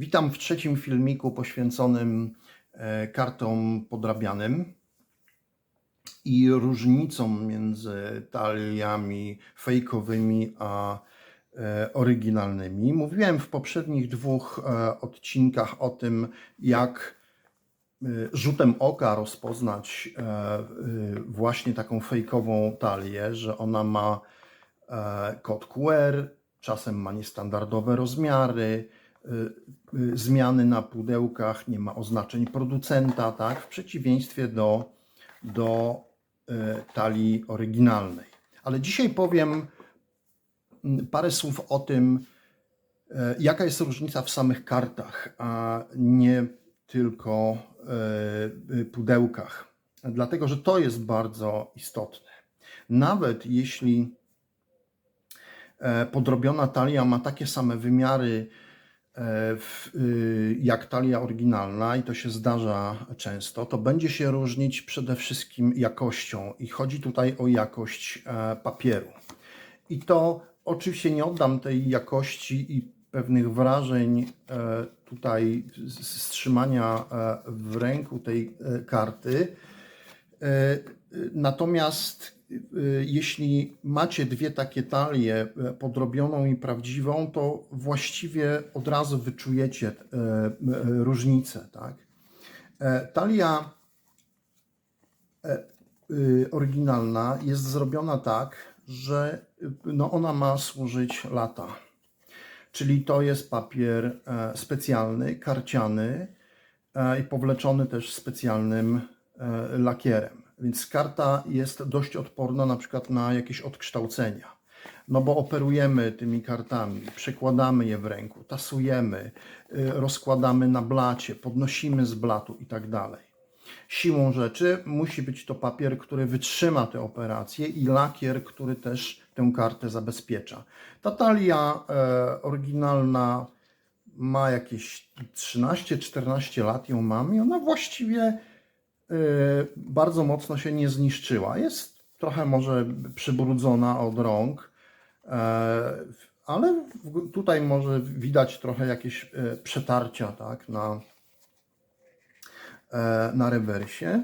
Witam w trzecim filmiku poświęconym e, kartom podrabianym i różnicą między taliami fejkowymi a e, oryginalnymi. Mówiłem w poprzednich dwóch e, odcinkach o tym, jak rzutem oka rozpoznać właśnie taką fejkową talię, że ona ma kod QR, czasem ma niestandardowe rozmiary, zmiany na pudełkach, nie ma oznaczeń producenta, tak? W przeciwieństwie do, do y, talii oryginalnej. Ale dzisiaj powiem mm, parę słów o tym, jaka jest różnica w samych kartach, a nie tylko y, pudełkach. Dlatego, że to jest bardzo istotne. Nawet jeśli e, podrobiona talia ma takie same wymiary w- y, jak talia oryginalna i to się zdarza często, to będzie się różnić przede wszystkim jakością i chodzi tutaj o jakość e, papieru. I to oczywiście nie oddam tej jakości i pewnych wrażeń e, tutaj z trzymania e, w ręku tej e, karty. E, e, Natomiast e, jeśli macie dwie takie talie, e, podrobioną i prawdziwą, to właściwie od razu wyczujecie e, e, różnicę. Tak? E, Talia y, oryginalna jest zrobiona tak, że y, no ona ma służyć lata. Czyli to jest papier e, specjalny, karciany e, i powleczony też specjalnym e, lakierem. Więc karta jest dość odporna na przykład na jakieś odkształcenia. No bo operujemy tymi kartami, przekładamy je w ręku, tasujemy, y, rozkładamy na blacie, podnosimy z blatu i tak dalej siłą rzeczy musi być to papier, który wytrzyma te operacje i lakier, który też tę kartę zabezpiecza. Ta talia e, oryginalna ma jakieś 13-14 lat ją mam i ona właściwie bardzo mocno się nie zniszczyła. Jest trochę może przybrudzona od rąk, e, ale tutaj może widać trochę jakieś e, przetarcia tak, na, e, na rewersie.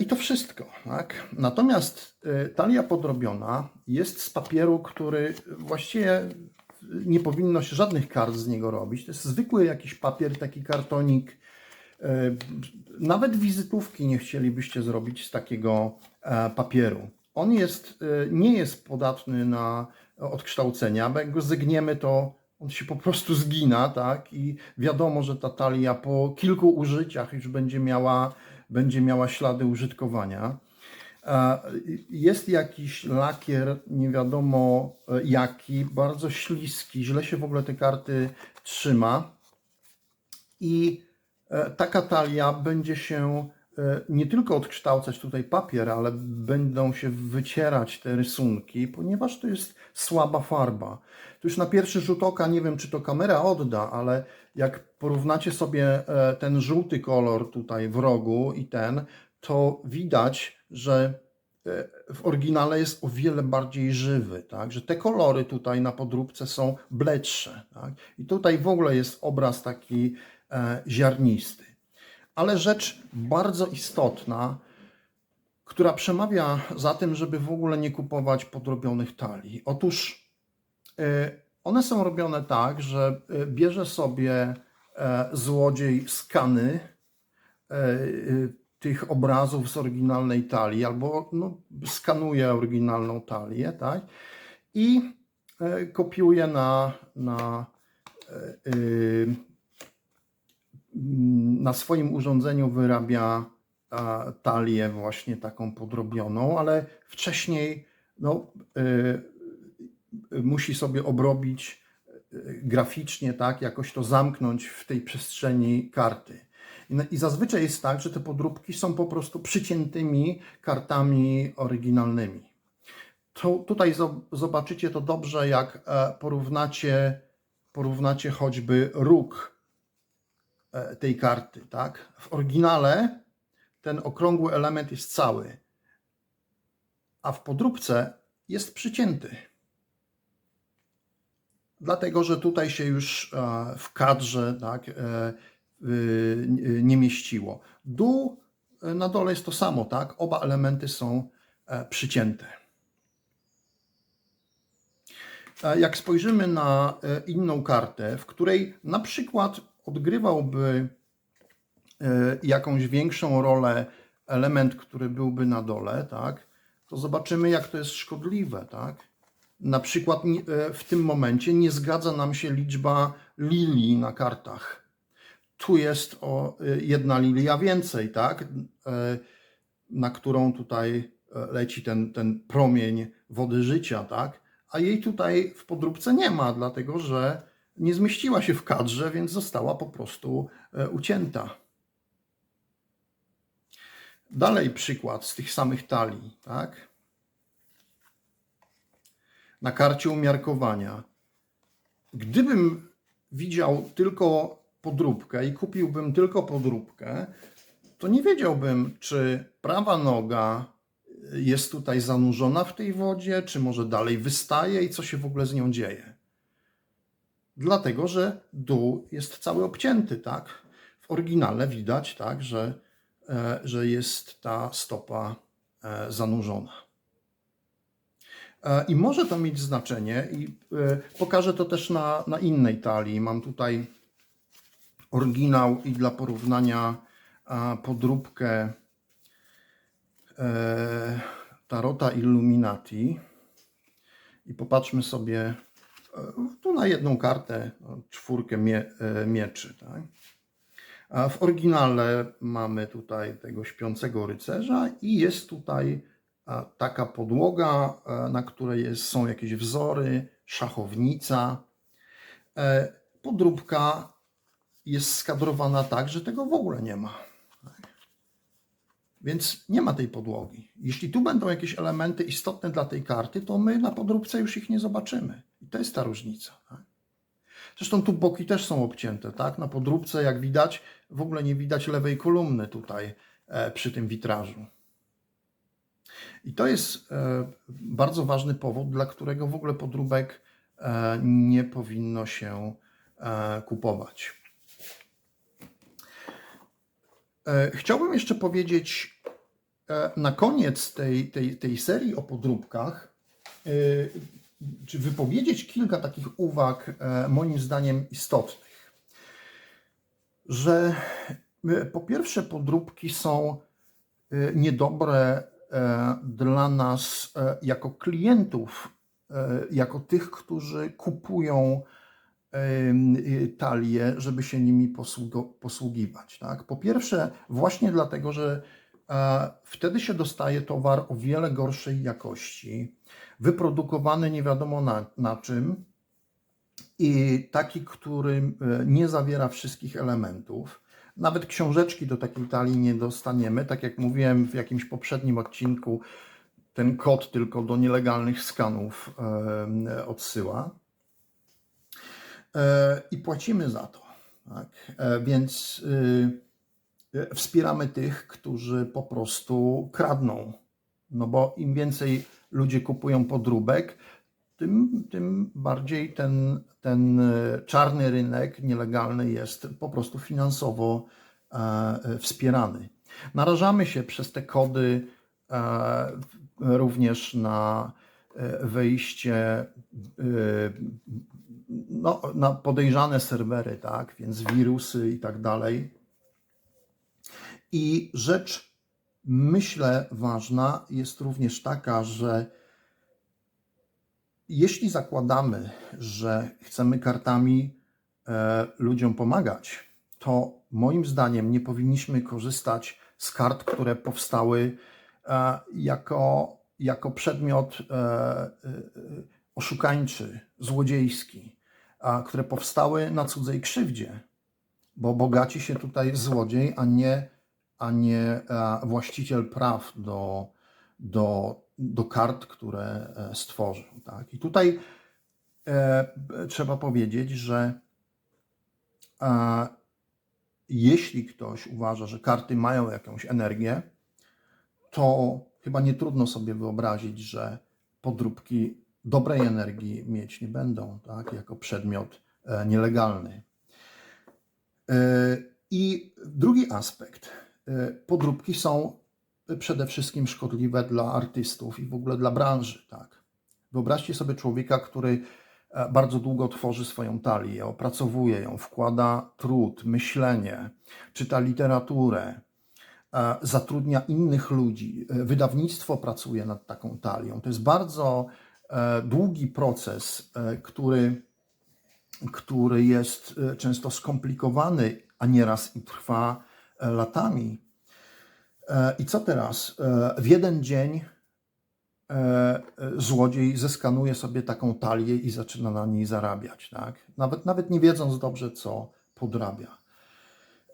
I to wszystko. Tak? Natomiast talia podrobiona jest z papieru, który właściwie nie powinno się żadnych kart z niego robić. To jest zwykły jakiś papier, taki kartonik. E, Nawet wizytówki nie chcielibyście zrobić z takiego e, papieru. On jest, e, nie jest podatny na odkształcenia, bo jak go zygniemy, to on się po prostu zgina, tak? I wiadomo, że ta talia po kilku użyciach już będzie miała, będzie miała ślady użytkowania. Jest jakiś lakier, nie wiadomo jaki, bardzo śliski, źle się w ogóle te karty trzyma. I taka talia będzie się e, nie tylko odkształcać tutaj papier, ale będą się wycierać te rysunki, ponieważ to jest słaba farba. To już na pierwszy rzut oka nie wiem, czy to kamera odda, ale jak porównacie sobie e, ten żółty kolor tutaj w rogu i ten, to widać, że e, w oryginale jest o wiele bardziej żywy, tak? że te kolory tutaj na podróbce są bledsze. Tak? I tutaj w ogóle jest obraz taki e, ziarnisty. Ale rzecz bardzo istotna, która przemawia za tym, żeby w ogóle nie kupować podrobionych talii. Otóż e, one są robione tak, że e, bierze sobie e, złodziej skany e, e, tych obrazów z oryginalnej talii, albo no, skanuje oryginalną talię, tak? I e, kopiuje na, na, e, e, na swoim urządzeniu, wyrabia talię właśnie taką podrobioną, ale wcześniej no, musi sobie obrobić graficznie, tak, jakoś to zamknąć w tej przestrzeni karty. I na- I zazwyczaj jest tak, że te podróbki są po prostu przyciętymi kartami oryginalnymi. Tutaj zo- zobaczycie to dobrze, jak e, porównacie, porównacie choćby róg e, tej karty. Tak? W oryginale ten okrągły element jest cały, a w podróbce jest przycięty. dlatego że tutaj się już e, w kadrze tak, nie mieściło. Dół e, na dole jest to samo, tak? Oba elementy są e, przycięte. Jak spojrzymy na e, inną kartę, w której na przykład odgrywałby e, jakąś większą rolę element, który byłby na dole, tak, to zobaczymy, jak to jest szkodliwe, tak. Na przykład w tym momencie nie zgadza nam się liczba lilii na kartach. Tu jest o e, jedna lilia więcej, tak, e, na którą tutaj e, leci ten, ten promień wody życia, tak, a jej tutaj w podróbce nie ma, dlatego że nie zmieściła się w kadrze, więc została po prostu e, ucięta. Dalej przykład z tych samych talii, tak? Na karcie umiarkowania. Gdybym widział tylko podróbkę i kupiłbym tylko podróbkę, to nie wiedziałbym, czy prawa noga jest tutaj zanurzona w tej wodzie, czy może dalej wystaje i co się w ogóle z nią dzieje. Dlatego, że dół jest cały obcięty, tak? W oryginale widać, tak, że, e, że jest ta stopa e, zanurzona. E, I może to mieć znaczenie, i pokażę to też na, na innej talii. Mam tutaj oryginał i dla porównania podróbkę e, Tarota Illuminati. I popatrzmy sobie e, tu na jedną kartę, no, czwórkę mie, e, mieczy. Tak? A w oryginale mamy tutaj tego śpiącego rycerza i jest tutaj taka podłoga, na której jest, są jakieś wzory, szachownica. Podróbka jest skadrowana tak, że tego w ogóle nie ma. Więc nie ma tej podłogi. Jeśli tu będą jakieś elementy istotne dla tej karty, to my na podróbce już ich nie zobaczymy. I to jest ta różnica. Tak? Zresztą tu boki też są obcięte. Tak? Na podróbce, jak widać, w ogóle nie widać lewej kolumny tutaj e, przy tym witrażu. I to jest e, bardzo ważny powód, dla którego w ogóle podróbek e, nie powinno się e, kupować. E, Chciałbym jeszcze powiedzieć e, na koniec tej, tej, tej serii o podróbkach, e, czy wypowiedzieć kilka takich uwag, e, moim zdaniem istotnych. Że e, po pierwsze, podróbki są e, niedobre e, dla nas e, jako klientów, e, jako tych, którzy kupują talie, żeby się nimi posługiwać. Tak? Po pierwsze, właśnie dlatego, że wtedy się dostaje towar o wiele gorszej jakości, wyprodukowany nie wiadomo na, na czym i taki, który e, nie zawiera wszystkich elementów. Nawet książeczki do takiej talii nie dostaniemy. Tak jak mówiłem w jakimś poprzednim odcinku, ten kod tylko do nielegalnych skanów odsyła. E, i płacimy za to. Tak? E, Więc y, y, wspieramy tych, którzy po prostu kradną. No bo im więcej ludzie kupują podróbek, tym, tym bardziej ten, ten y, czarny rynek nielegalny jest po prostu finansowo e, wspierany. Narażamy się przez te kody również na wejście no, na podejrzane serwery, tak, więc wirusy i tak dalej. I rzecz, myślę, ważna jest również taka, że jeśli zakładamy, że chcemy kartami e, ludziom pomagać, to moim zdaniem nie powinniśmy korzystać z kart, które powstały e, jako, jako przedmiot e, e, oszukańczy, złodziejski, a które powstały na cudzej krzywdzie, bo bogaci się tutaj złodziej, a nie, a nie właściciel praw do, do, do kart, które e, stworzył. Tak? I tutaj e, trzeba powiedzieć, że e, jeśli ktoś uważa, że karty mają jakąś energię, to chyba nie trudno sobie wyobrazić, że podróbki dobrej energii mieć nie będą, tak, jako przedmiot e, nielegalny. E, I drugi aspekt. E, Podróbki są przede wszystkim szkodliwe dla artystów i w ogóle dla branży. Tak. Wyobraźcie sobie człowieka, który bardzo długo tworzy swoją talię, opracowuje ją, wkłada trud, myślenie, czyta literaturę, zatrudnia innych ludzi, wydawnictwo pracuje nad taką talią. To jest bardzo długi proces, e, który, który jest e, często skomplikowany, a nieraz i trwa e, latami. E, I co teraz? E, W jeden dzień e, e, złodziej zeskanuje sobie taką talię i zaczyna na niej zarabiać, tak? Nawet, nawet nie wiedząc dobrze, co podrabia.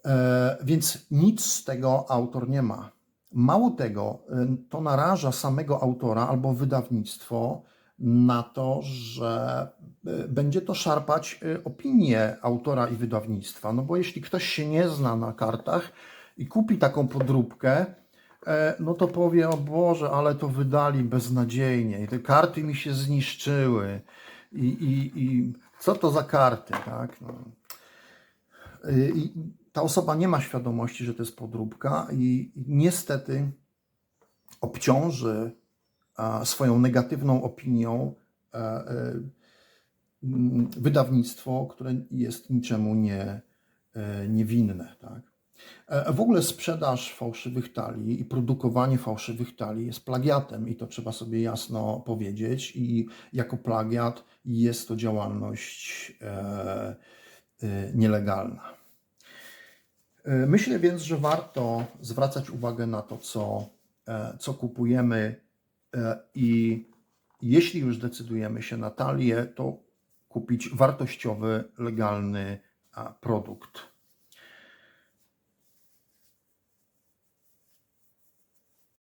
E, Więc nic z tego autor nie ma. Mało tego, e, to naraża samego autora albo wydawnictwo na to, że e, będzie to szarpać e, opinię autora i wydawnictwa. No bo jeśli ktoś się nie zna na kartach i kupi taką podróbkę, e, no to powie, o Boże, ale to wydali beznadziejnie i te karty mi się zniszczyły i, i, i co to za karty, tak? No. Y, I ta osoba nie ma świadomości, że to jest podróbka i niestety obciąży swoją negatywną opinią e, e, wydawnictwo, które jest niczemu nie, e, niewinne. Tak? W ogóle sprzedaż fałszywych talii i produkowanie fałszywych talii jest plagiatem i to trzeba sobie jasno powiedzieć i jako plagiat jest to działalność nielegalna. Myślę więc, że warto zwracać uwagę na to, co, co kupujemy i jeśli już decydujemy się na talię, to kupić wartościowy, legalny produkt.